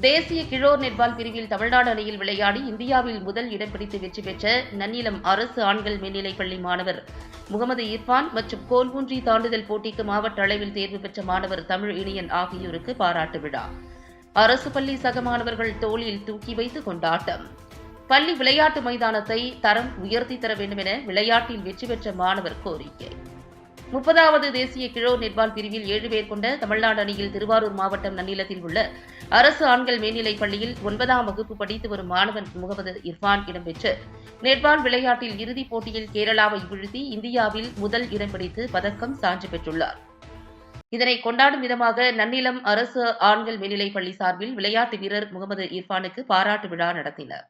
தேசிய கிழோர் நெட்பால் பிரிவில் தமிழ்நாடு அணியில் விளையாடி இந்தியாவில் முதல் இடம் பிடித்து வெற்றி பெற்ற நன்னிலம் அரசு ஆண்கள் மேல்நிலைப் பள்ளி மாணவர். முகமது இர்ஃபான் மற்றும் கோல்குன்றி தாண்டுதல் போட்டிக்கு மாவட்ட அளவில் தேர்வு பெற்ற மாணவர் தமிழ் இனியன் ஆகியோருக்கு பாராட்டு விழா. அரசு பள்ளி சக மாணவர்கள் தோளில் தூக்கி வைத்து கொண்டாட்டம். பள்ளி விளையாட்டு மைதானத்தை தரம் உயர்த்தி தர வேண்டும் என விளையாட்டில் வெற்றி பெற்ற மாணவர் கோரிக்கை. முப்பதாவது தேசிய கிழோ நெட்பால் பிரிவில் ஏழு பேர் கொண்ட தமிழ்நாடு அணியில் திருவாரூர் மாவட்டம் நன்னிலத்தில் உள்ள அரசு ஆண்கள் மேல்நிலைப் பள்ளியில் ஒன்பதாம் வகுப்பு படித்து வரும் மாணவன் முகமது இர்ஃபான் இடம்பெற்று நெட்பால் விளையாட்டில் இறுதிப் போட்டியில் கேரளாவை வீழ்த்தி இந்தியாவில் முதல் இடம் பிடித்து பதக்கம் சான்று பெற்றுள்ளார். இதனை கொண்டாடும் விதமாக நன்னிலம் அரசு ஆண்கள் மேல்நிலைப் பள்ளி சார்பில் விளையாட்டு வீரர் முகமது இர்ஃபானுக்கு பாராட்டு விழா நடத்தினர்.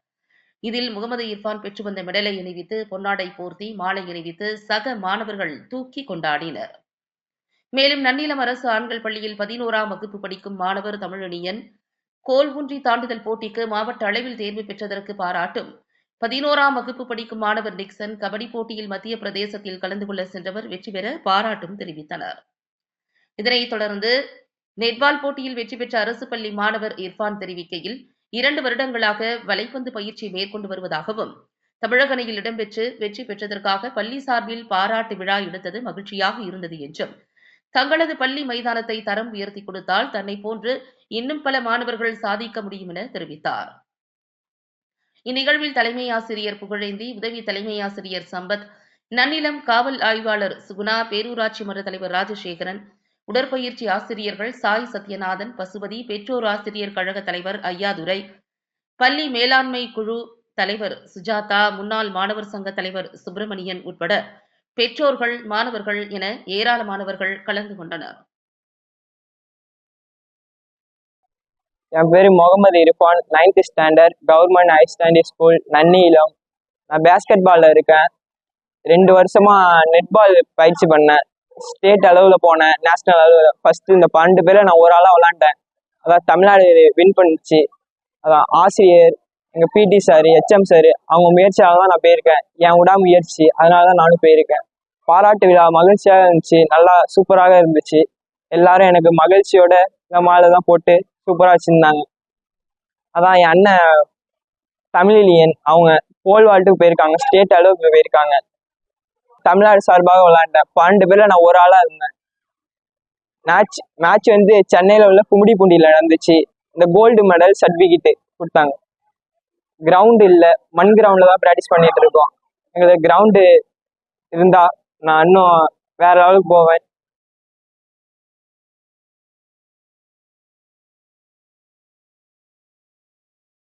இதில் முகமது இர்ஃபான் பெற்று வந்த மெடலை அணிவித்து பொன்னாடை போர்த்தி மாலை அணிவித்து சக மாணவர்கள் தூக்கி கொண்டாடினர். மேலும் நன்னிலம் அரசு ஆண்கள் பள்ளியில் பதினோராம் வகுப்பு படிக்கும் மாணவர் தமிழணியன் கோல் ஊன்றி தாண்டுதல் போட்டிக்கு மாவட்ட அளவில் தேர்வு பெற்றதற்கு பாராட்டும். பதினோராம் வகுப்பு படிக்கும் மாணவர் நிக்சன் கபடி போட்டியில் மத்திய பிரதேசத்தில் கலந்து கொள்ள சென்றவர் வெற்றி பெற பாராட்டும் தெரிவித்தனர். இதனைத் தொடர்ந்து நெட்பால் போட்டியில் வெற்றி பெற்ற அரசு பள்ளி மாணவர் இர்ஃபான் தெரிவிக்கையில் இரண்டு வருடங்களாக வலைப்பந்து பயிற்சி மேற்கொண்டு வருவதாகவும் தமிழக அணியில் இடம்பெற்று வெற்றி பெற்றதற்காக பள்ளி சார்பில் பாராட்டு விழா எடுத்தது மகிழ்ச்சியாக இருந்தது என்றும் தங்களது பள்ளி மைதானத்தை தரம் உயர்த்தி கொடுத்தால் தன்னை போன்று இன்னும் பல மாணவர்கள் சாதிக்க முடியும் என தெரிவித்தார். இந்நிகழ்வில் தலைமை ஆசிரியர் புகழேந்தி உதவி தலைமை ஆசிரியர் சம்பத் நன்னிலம் காவல் ஆய்வாளர் சுகுணா பேரூராட்சி மன்ற தலைவர் ராஜசேகரன் உடற்பயிற்சி ஆசிரியர்கள் சாய் சத்யநாதன் பசுபதி பெற்றோர் ஆசிரியர் கழக தலைவர் ஐயாதுரை பள்ளி மேலாண்மை குழு தலைவர் சுஜாதா முன்னாள் மாணவர் சங்க தலைவர் சுப்பிரமணியன் உட்பட பெற்றோர்கள் மாணவர்கள் என ஏராளமானவர்கள் கலந்து கொண்டனர். என் பேர் Mohammed Irfan ninth standard government higher standard school Nannilam நான் பேஸ்கெட் பால்ல இருக்கேன். ரெண்டு வருஷமா நெட்பால் பயிற்சி பண்ணேன். ஸ்டேட் அளவில் போனேன் நேஷனல் அளவில். ஃபர்ஸ்ட் இந்த பன்னெண்டு பேரை நான் ஒரு ஆளாக விளாண்டேன் அதான் தமிழ்நாடு வின் பண்ணுச்சு. அதான் ஆசிரியர் எங்கள் பிடி சார் ஹெச்எம் சார் அவங்க முயற்சியாக தான் நான் போயிருக்கேன். என் விடாமுயற்சி அதனால தான் நானும் போயிருக்கேன். பாராட்டு விழா மகிழ்ச்சியாக இருந்துச்சு நல்லா சூப்பராக இருந்துச்சு. எல்லாரும் எனக்கு மகிழ்ச்சியோட இந்த மாலை தான் போட்டு சூப்பராக வச்சுருந்தாங்க. அதான் என் அண்ணன் தமிழிலியன் அவங்க போல் வாழ்ட்டுக்கு போயிருக்காங்க ஸ்டேட் அளவுக்கு போயிருக்காங்க. தமிழ்நாடு சார்பாக விளையாண்டேன் பன்னெண்டு பேர்ல நான் ஒரு ஆளா இருந்தேன். மேட்ச் மேட்ச் வந்து சென்னையில உள்ள கும்மிடிப்பூண்டியில் நடந்துச்சு. இந்த கோல்டு மெடல் சர்டிபிகேட் கொடுத்தாங்க. கிரவுண்ட் இல்லை மண் கிரவுண்டில் தான் ப்ராக்டிஸ் பண்ணிட்டு இருக்கோம். எங்களுக்கு கிரவுண்டு இருந்தா நான் இன்னும் வேற லெவலுக்கு போவேன்.